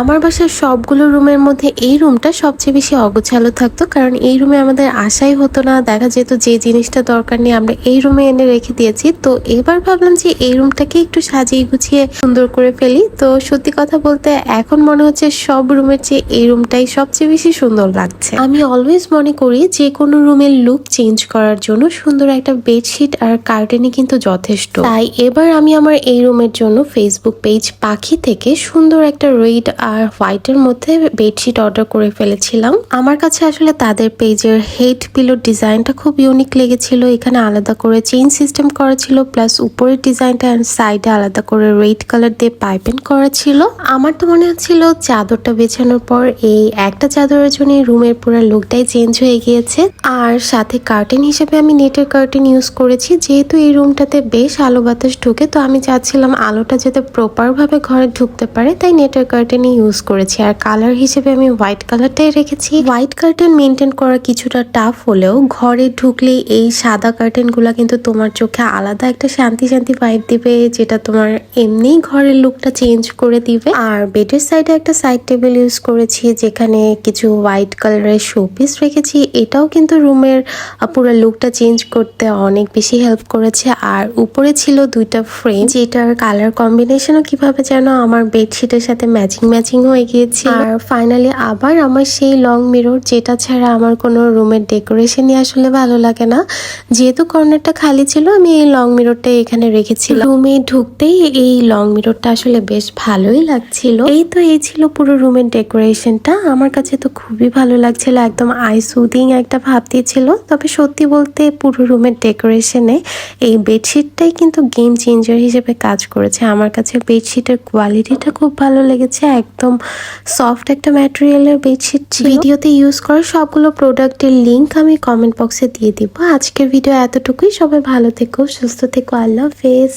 আমার বাসার সবগুলো রুমের মধ্যে এই রুমটা সবচেয়ে বেশি অগোছালো থাকতো, কারণ এই রুমে আমাদের আশাই হতো না। দেখা যেত যে জিনিসটা দরকার নেই আমরা এই রুমে এনে রেখে দিয়েছি। তো এবার ভাবলাম যে এই রুমটাকে একটু সাজিয়ে গুছিয়ে সুন্দর করে ফেলি। তো সত্যি কথা বলতে এখন মনে হচ্ছে সব রুমের চেয়ে এই রুমটাই সবচেয়ে বেশি সুন্দর লাগছে। আমি অলওয়েজ মনে করি যে কোনো রুমের লুক চেঞ্জ করার জন্য সুন্দর একটা বেডশিট আর কার্টেনই কিন্তু যথেষ্ট। তাই এবার আমি আমার এই রুমের জন্য ফেসবুক পেজ পাখি থেকে সুন্দর একটা রেড আর হোয়াইটের মধ্যে বেডশিট অর্ডার করে ফেলেছিলাম। আমার কাছে আসলে তাদের পেজের হেড পিলোর ডিজাইনটা খুব ইউনিক লেগেছিল। এখানে আলাদা করে চেইন সিস্টেম করা ছিল প্লাস উপরের ডিজাইনটা অ্যান্ড সাইডে আলাদা করে রেড কালার দিয়ে পাইপেন করা ছিল। আমার তো মনে হচ্ছিল চাদরটা বেছানোর পর এই একটা চাদরের জন্য রুমের পুরো লুকটাই চেঞ্জ হয়ে গিয়েছে। আর সাথে কার্টেন হিসেবে আমি নেটের কার্টেন ইউজ করেছি। যেহেতু এই রুমটাতে বেশ আলো বাতাস ঢুকে, তো আমি চাচ্ছিলাম আলোটা যাতে প্রপার ভাবে ঘরে ঢুকতে পারে, তাই নেটের কার্টেনই ইউজ করেছি। আর কালার হিসেবে আমি হোয়াইট কালারটাই রেখেছি। হোয়াইট কার্টেন মেনটেন করা কিছুটা টাফ হলেও ঘরে ঢুকলে এই সাদা কার্টেন কার্টেনগুলো কিন্তু তোমার চোখে আলাদা একটা শান্তি শান্তি ভাইব দিবে, যেটা তোমার এমনি ঘরের লুকটা চেঞ্জ করে দিবে। আর বেডের সাইডে একটা সাইড টেবিল ইউজ করেছি, যেখানে কিছু হোয়াইট কালারের শোপিস রেখেছি। এটাও কিন্তু রুমের পুরো লুকটা চেঞ্জ করতে অনেক বেশি হেল্প করেছে। আর উপরে ছিল দুইটা ফ্রেম যেটার কালার কম্বিনেশনও কীভাবে যেন আমার বেডশিটের সাথে ম্যাচিং ম্যাচিং হয়ে গিয়েছে আর ফাইনালি আবার আমার সেই লং মিরর যেটা ছাড়া আমার কোনো রুমের ডেকোরেশনই আসলে ভালো লাগে না। যেহেতু কর্নারটা খালি ছিল আমি এই লং মিররটা এখানে রেখেছিলাম। রুমে ঢুকতেই এই লং মিররটা আসলে বেশ ভালোই লাগছিল। এই তো এই ছিল পুরো রুমের ডেকোরেশনটা আমার কাছে তো খুবই ভালো লাগছিল একদম আই সুদিং একটা ভাব দিয়েছিল তবে সত্যি বলতে পুরো রুমের ডেকোরেশনে এই বেডশিটটাই কিন্তু গেম চেঞ্জার হিসেবে কাজ করেছে। আমার কাছে বেডশিটের কোয়ালিটিটা খুব ভালো লেগেছে একদম সফট একটা ম্যাটেরিয়ালের বেডশিট ছিল। ভিডিওতে ইউজ করা সবগুলো প্রোডাক্টের লিঙ্ক আমি কমেন্ট বক্সে দিয়ে দিব। আজকের ভিডিও এতটুকুই। সবাই ভালো থেকো, সুস্থ থেকো। আল্লাহ হাফেজ